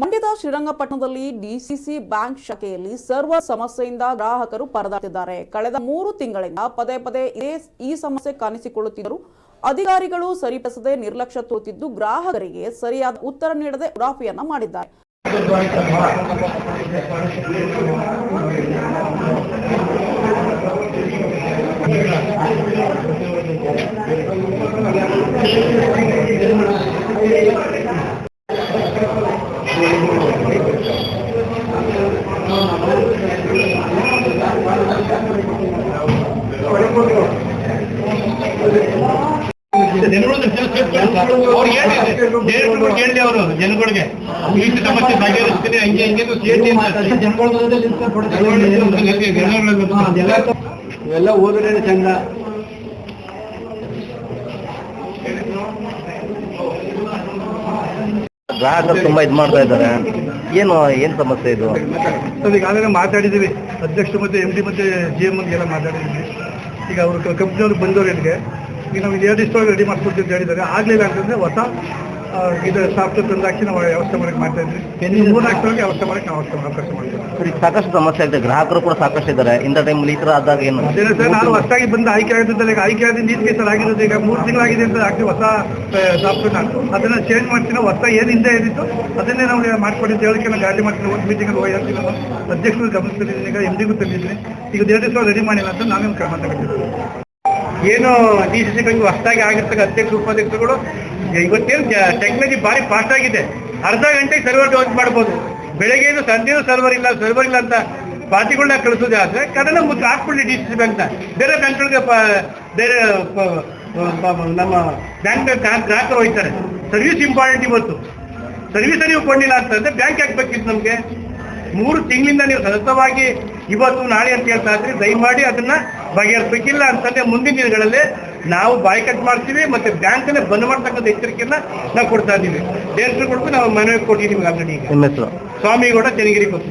ಮಂಡ್ಯದ ಶ್ರೀರಂಗಪಟ್ಟಣದಲ್ಲಿ DCC bank ಶಾಖೆಯಲ್ಲಿ ಸರ್ವ ಸಮಸ್ಯೆಯಿಂದ ಗ್ರಾಹಕರು ಪರದಾಡುತ್ತಿದ್ದಾರೆ. ಕಳೆದ ಮೂರು ತಿಂಗಳಿಂದ ಪದೇ ಪದೇ ಇದೇ ಈ ಸಮಸ್ಯೆ ಕಾಣಿಸಿಕೊಳ್ಳುತ್ತಿದ್ದರು ಅಧಿಕಾರಿಗಳು ಸರಿಪಡಿಸದೆ ನಿರ್ಲಕ್ಷ್ಯ ತೋರುತ್ತಿದ್ದು ಗ್ರಾಹಕರಿಗೆ ಸರಿಯಾದ ಉತ್ತರ ನೀಡದೆ ಉಡಾಫಿಯನ್ನ ಮಾಡಿದ್ದಾರೆ. ಜನಗಳಿಗೆ ಹೇಳಿ ಅವರು ಜನಗಳಿಗೆ ಈ ಸಮಸ್ಯೆ ಬಗೆಹರಿಸ್ತೀನಿ ಹಂಗೆ ಹಂಗೆ ಇವೆಲ್ಲ ಓದಿದ್ರೆ ಚಂದ. ಗ್ರಾಹಕರು ತುಂಬಾ ಇದ್ ಮಾಡ್ತಾ ಇದ್ದಾರೆ. ಏನು ಏನ್ ಸಮಸ್ಯೆ ಇದು? ಸರ್ ಈಗಾಗಲೇ ಮಾತಾಡಿದೀವಿ ಅಧ್ಯಕ್ಷರು ಮತ್ತೆ ಎಂ ಡಿ ಮತ್ತೆ ಜಿ ಎಂ ಎಲ್ಲ ಮಾತಾಡಿದ್ದೀವಿ. ಈಗ ಅವರು ಕಂಪ್ನಿಯವರು ಬಂದವರು ಇಲ್ಲಿಗೆ. ಈಗ ನಾವು ಎರಡು ದಿವಸ ರೆಡಿ ಮಾಡ್ಕೊಡ್ತೀವಿ ಅಂತ ಹೇಳಿದ್ದಾರೆ. ಆಗಲಿಲ್ಲ ಅಂತಂದ್ರೆ ಹೊಸ ಇದು ಸಾಫ್ಟ್ವೇರ್ ನಾವು ವ್ಯವಸ್ಥೆ ಮಾಡಕ್ಕೆ ಮಾಡ್ತಾ ಇದ್ವಿ. ಮೂರ್ನಾಲ್ಕು ಸಾವಿರ ವ್ಯವಸ್ಥೆ ಮಾಡಿ ನಾವು ಅವಕಾಶ ಮಾಡ್ತೀವಿ ಸರ್, ಸಾಕಷ್ಟು ಸಮಸ್ಯೆ ಆಗಿದೆ ಗ್ರಾಹಕರು ಕೂಡ ಸಾಕಷ್ಟು ಇದ್ದಾರೆ. ಇಂಥ ಟೈಮಲ್ಲಿ ಈ ತರ ಆದಾಗ ಏನು? ಸರ್ ನಾನು ಹೊಸದಾಗಿ ಬಂದು ಆಯ್ಕೆ ಆಗಿದ್ದಲ್ಲ ಈಗ ಆಯ್ಕೆ ಆದ ನೀತಿ ಸರ್ ಆಗಿರೋದು ಈಗ ಮೂರು ತಿಂಗಳಾಗಿದೆ ಅಂತ ಹಾಕಿ ಹೊಸ ಸಾಫ್ಟ್ವೇರ್ ಅದನ್ನ ಚೇಂಜ್ ಮಾಡ್ತೀನಿ ಹೊಸ ಏನು ಹಿಂದೆ ಏನಿತ್ತು ಅದನ್ನೇ ನಾವು ಮಾಡ್ಕೊಂಡಿದ್ದು ಅಂತ ಹೇಳಿಕೆ ನಾನು ಗಾಡಿ ಮಾಡ್ತೀನಿ. ಒಂದು ಮೀಟಿಂಗಲ್ಲಿ ಹೋಗಿ ಹೇಳ್ತೀನಿ ಅಧ್ಯಕ್ಷರು ಗಮನಿಸ್ತಿದ್ದೀನಿ ಈಗ ಎಂದಿಗೂ ತಂದಿದ್ದೀನಿ. ಈಗ ಎರಡು ದಿವಸ ರೆಡಿ ಮಾಡಿಲ್ಲ ಅಂತ ನಾನೇನು ಕ್ರಮ ತಗೊಂಡಿದ್ದೀನಿ ಏನು ಡಿ ಸಿ ಸಿ ಬ್ಯಾಂಕ್ ಹೊಸದಾಗಿ ಆಗಿರ್ತಕ್ಕ ಅಧ್ಯಕ್ಷರು ಉಪಾಧ್ಯಕ್ಷರುಗಳು ಇವತ್ತೇನು ಟೆಕ್ನಾಲಜಿ ಭಾರಿ ಫಾಸ್ಟ್ ಆಗಿದೆ. ಅರ್ಧ ಗಂಟೆಗೆ ಸರ್ವರ್ ಲಾಂಚ್ ಮಾಡ್ಬೋದು. ಬೆಳಗ್ಗೆನು ಸಂಜೆನೂ ಸರ್ವರ್ ಇಲ್ಲ ಸರ್ವರ್ ಇಲ್ಲ ಅಂತ ಪಾರ್ಟಿಗಳನ್ನ ಕಳಿಸೋದೇ ಆದ್ರೆ ಕನ್ನಡ ಮುಚ್ಚ ಹಾಕ್ಬಿಡಿ ಡಿ ಸಿ ಸಿ ಬ್ಯಾಂಕ್ನ ಬೇರೆ ಬ್ಯಾಂಕ್ಗಳಿಗೆ ಬೇರೆ ನಮ್ಮ ಬ್ಯಾಂಕ್ ಗ್ರಾಹಕರು ಹೋಗ್ತಾರೆ. ಸರ್ವಿಸ್ ಇಂಪಾರ್ಟೆಂಟ್ ಇವತ್ತು. ಸರ್ವಿಸ್ ನೀವು ಕೊಂಡಿಲ್ಲ ಅಂತಂದ್ರೆ ಬ್ಯಾಂಕ್ ಹಾಕ್ಬೇಕಿತ್ತು ನಮಗೆ? ಮೂರು ತಿಂಗಳಿಂದ ನೀವು ಸತತವಾಗಿ ಇವತ್ತು, ನಾಳೆ ಅಂತ ಹೇಳ್ತಾ ಇದ್ರಿ, ದಯಮಾಡಿ ಅದನ್ನ ಬಗೆಹರಿಸಬೇಕಿಲ್ಲ ಅಂತಂದ್ರೆ ಮುಂದಿನ ದಿನಗಳಲ್ಲಿ ನಾವು ಬಾಯ್ಕಟ್ ಮಾಡ್ತೀವಿ ಮತ್ತೆ ಬ್ಯಾಂಕನ್ನೇ ಬಂದ್ ಮಾಡ್ತಕ್ಕಂಥ ಎಚ್ಚರಿಕೆಯನ್ನ ನಾವು ಕೊಡ್ತಾ ಇದ್ದೀವಿ. ಡೇಟ್ರು ಕೊಟ್ಟು ನಾವು ಮನವಿ ಕೊಟ್ಟಿದ್ದೀವಿ ಆಲ್ರೆಡಿ ಸ್ವಾಮಿಗೌಡ ಚನ್ನಗಿರಿ ಕೊಟ್ಟು